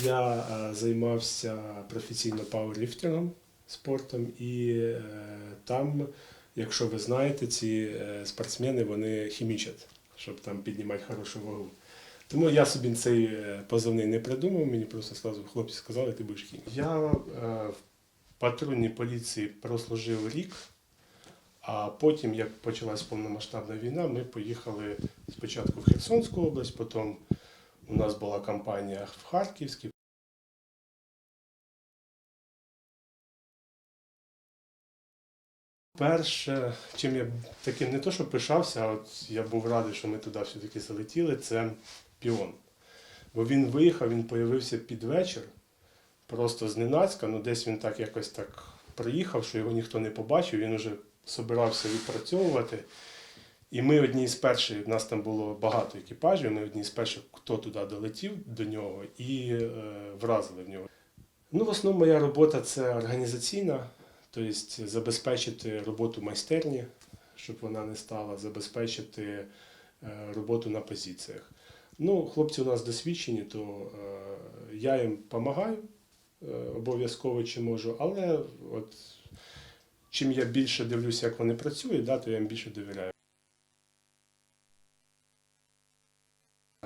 Я е, займався професійно пауерліфтингом спортом, і е, там, якщо ви знаєте, ці е, спортсмени вони хімічать, щоб там піднімати хорошу вагу. Тому я собі цей позивний не придумав, мені просто сразу хлопці сказали, ти будеш хімік. Я в патрульній поліції прослужив рік, а потім, як почалась повномасштабна війна, ми поїхали спочатку в Херсонську область, потім у нас була кампанія в Харківській. Перше, чим я таким не то, що пишався, а от я був радий, що ми туди все-таки залетіли, це піон. Бо він виїхав, він появився під вечір, просто зненацька, ну десь він так якось так приїхав, що його ніхто не побачив, він вже собирався відпрацьовувати. І ми одні з перших, в нас там було багато екіпажів, ми одні з перших, хто туди долетів до нього і е, вразили в нього. Ну, в основному моя робота це організаційна, тобто забезпечити роботу майстерні, щоб вона не стала, забезпечити е, роботу на позиціях. Ну, хлопці у нас досвідчені, то е, я їм допомагаю е, обов'язково чи можу, але от чим я більше дивлюся, як вони працюють, да, то я їм більше довіряю.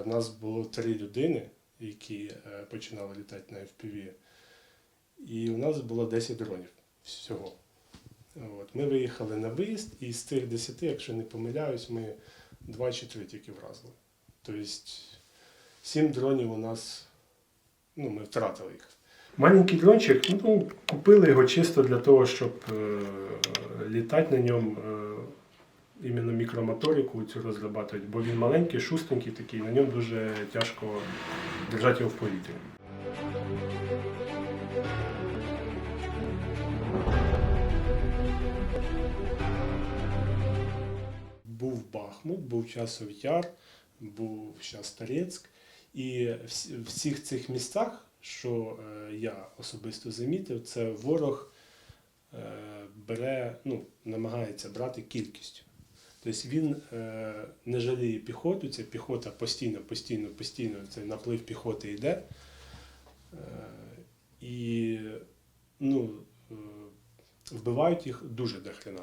У нас було три людини, які е, починали літати на FPV. І у нас було 10 дронів всього. От. Ми виїхали на виїзд, і з тих 10, якщо не помиляюсь, ми 2 чи 3 тільки вразили. Тобто 7 дронів у нас, ну, ми втратили їх. Маленький дрончик, ну, купили його чисто для того, щоб е, літати на ньому. Е, іменно мікромоторику цю розрабатувати, бо він маленький, шустенький такий, на ньому дуже тяжко держати його в повітрі. Був Бахмут, був Часов Яр, був зараз Торецьк. І в всіх цих містах, що е, я особисто замітив, це ворог е, бере, ну, намагається брати кількістю. Тобто він е, не жаліє піхоту, ця піхота постійно, постійно, постійно, цей наплив піхоти йде. Е, і ну, е, вбивають їх дуже дохрена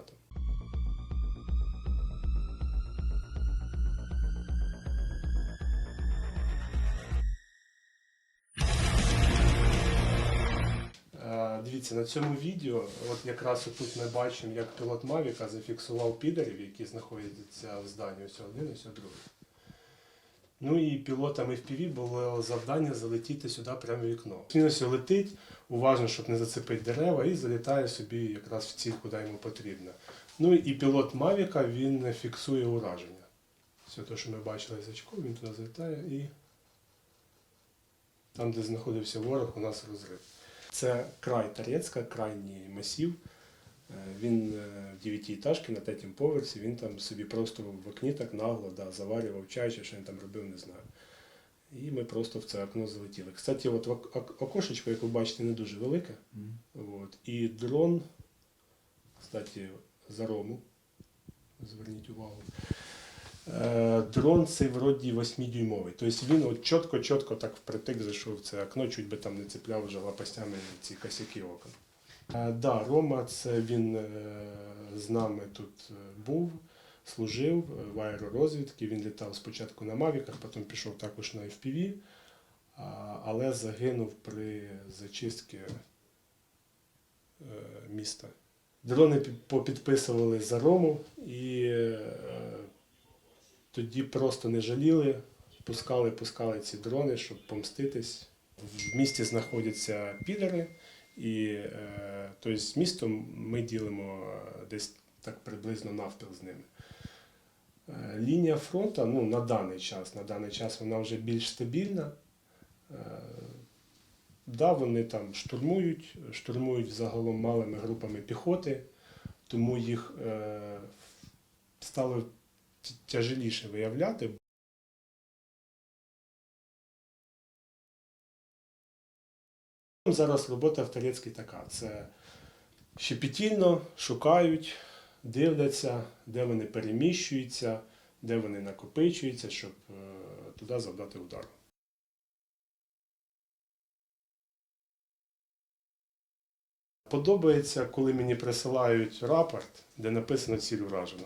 Дивіться, на цьому відео, от якраз тут ми бачимо, як пілот Мавіка зафіксував підерів, які знаходяться в зданні ось один, ось другий. Ну і пілотам FPV було завдання залетіти сюди прямо в вікно. Він ось летить, уважно, щоб не зацепити дерева, і залітає собі якраз в ціль, куди йому потрібно. Ну і пілот Мавіка він фіксує ураження. Все те, що ми бачили з очком, він туди залітає і там, де знаходився ворог, у нас розрив. Це край Торецька, крайній масів. Е, Він е, в дев'ятиэтажці на третьому поверсі, він там собі просто в окні так нагло да, заварював чай, чи що він там робив, не знаю. І ми просто в це окно залетіли. Кстати, от ок- ок- окошечко, як ви бачите, не дуже велике. От. І дрон, кстати, за рому. Зверніть увагу. Е, Дрон цей вроді 8-дюймовий. Тобто він от чітко-чітко так впритик зайшов в це окно, чуть би там не цепляв вже лопастями ці косяки окон. Е, Да, Рома, це він е, з нами тут був, служив в аеророзвідці. Він літав спочатку на Мавіках, потім пішов також на FPV, але загинув при зачистці міста. Дрони попідписували за Рому і тоді просто не жаліли, пускали, пускали ці дрони, щоб помститись. В місті знаходяться підери, і е, тобто з містом ми ділимо е, десь так приблизно навпіл з ними. Е, Лінія фронту ну, на даний час, на даний час вона вже більш стабільна. Е, Да, вони там штурмують, штурмують загалом малими групами піхоти, тому їх е, стало тяжеліше виявляти. Ну, зараз робота в Тарецькій така. Це щепетільно шукають, дивляться, де вони переміщуються, де вони накопичуються, щоб е, туди завдати удар. Подобається, коли мені присилають рапорт, де написано ціль уражена.